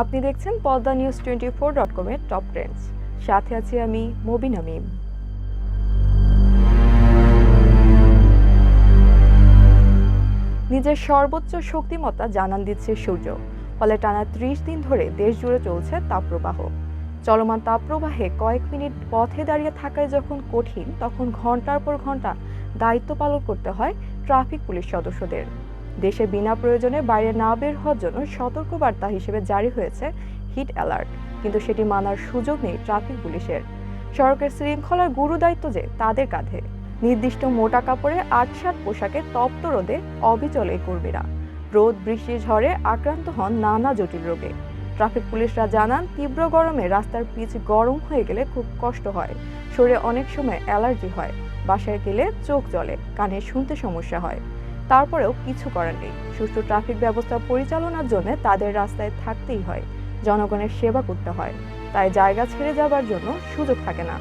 আপনি দেখছেন Padma news twenty four dot কমের টপ ট্রেন্ডস সাথে আছি আমি মবিনা মিম নিজের সর্বোচ্চ শক্তিমত্তা জানান দিচ্ছে সূর্য, ফলে টানা ত্রিশ দিন ধরে দেশ জুড়ে চলছে তাপপ্রবাহ। চলমান তাপপ্রবাহে কয়েক মিনিট পথে দাঁড়িয়ে থাকায় যখন কঠিন, তখন ঘণ্টার পর ঘণ্টা দায়িত্ব পালন করতে হয় ট্রাফিক পুলিশ সদস্যদের। দেশে বিনা প্রয়োজনে বাইরে না বের হওয়ার জন্য সতর্কবার্তা হিসেবে জারি হয়েছে হিট অ্যালার্ট, কিন্তু সেটি মানার সুযোগ নেই ট্রাফিক পুলিশের। সড়কের শৃঙ্খলার গুরু দায়িত্ব যে তাদের কাঁধে। নির্দিষ্ট মোটা কাপড়ে আটসাট পোশাকে তপ্ত রোদে অবিচল এই কর্মীরা। রোদ, বৃষ্টি, ঝড়ে আক্রান্ত হন নানা জটিল রোগে। ট্রাফিক পুলিশরা জানান, তীব্র গরমে রাস্তার পিচ গরম হয়ে গেলে খুব কষ্ট হয়। শরীরে অনেক সময় অ্যালার্জি হয়। বাসায় গেলে চোখ জ্বলে, কানে শুনতে সমস্যা হয়। তারপরেও কিছু করার নেই সুষ্ঠু ট্রাফিক ব্যবস্থা পরিচালনার জন্য তাদের রাস্তায় থাকতেই হয়, জনগণের সেবা করতে হয়। তাই জায়গা ছেড়ে যাবার জন্য সুযোগ থাকে না।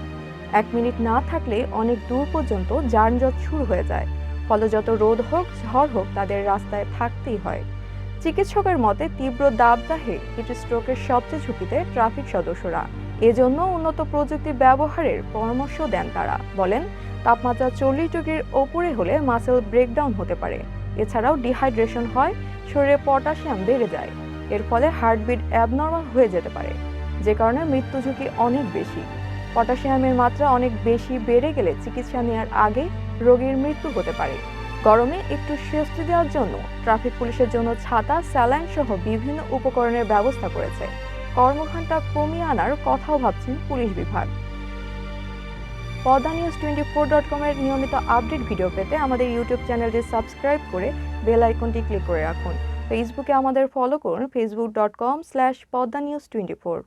এক মিনিট না থাকলে অনেক দূর পর্যন্ত যানজট শুরু হয়ে যায়। ফলে যত রোদ হোক, ঝড় হোক, তাদের রাস্তায় থাকতেই হয়। চিকিৎসকের মতে, তীব্র দাবদাহে হিট স্ট্রোকের সবচেয়ে ঝুঁকিতে ট্রাফিক সদস্যরা এজন্য উন্নত প্রযুক্তি ব্যবহারের পরামর্শ দেন তারা। বলেন, তাপমাত্রা চল্লিশ ডিগ্রির ওপরে হলে মাসেল ব্রেকডাউন হতে পারে। এছাড়াও ডিহাইড্রেশন হয়, শরীরে পটাশিয়াম বেড়ে যায়। এর ফলে হার্টবিট অ্যাবনর্মাল হয়ে যেতে পারে, যে কারণে মৃত্যু ঝুঁকি অনেক বেশি। পটাশিয়ামের মাত্রা অনেক বেশি বেড়ে গেলে চিকিৎসা নেওয়ার আগে রোগীর মৃত্যু হতে পারে। গরমে একটু স্বস্তি দেওয়ার জন্য ট্রাফিক পুলিশের জন্য ছাতা স্যালাইন সহ বিভিন্ন উপকরণের ব্যবস্থা করেছে। কর্মঘণ্টা কমিয়ে আনার কথাও ভাবছেন পুলিশ বিভাগ। Padma news twenty four dot কমের নিয়মিত আপডেট ভিডিও পেতে আমাদের ইউটিউব চ্যানেলটি সাবস্ক্রাইব করে বেল আইকনটি ক্লিক করে রাখুন। ফেসবুকে আমাদের ফলো করুন Facebook dot com slash Padma news twenty four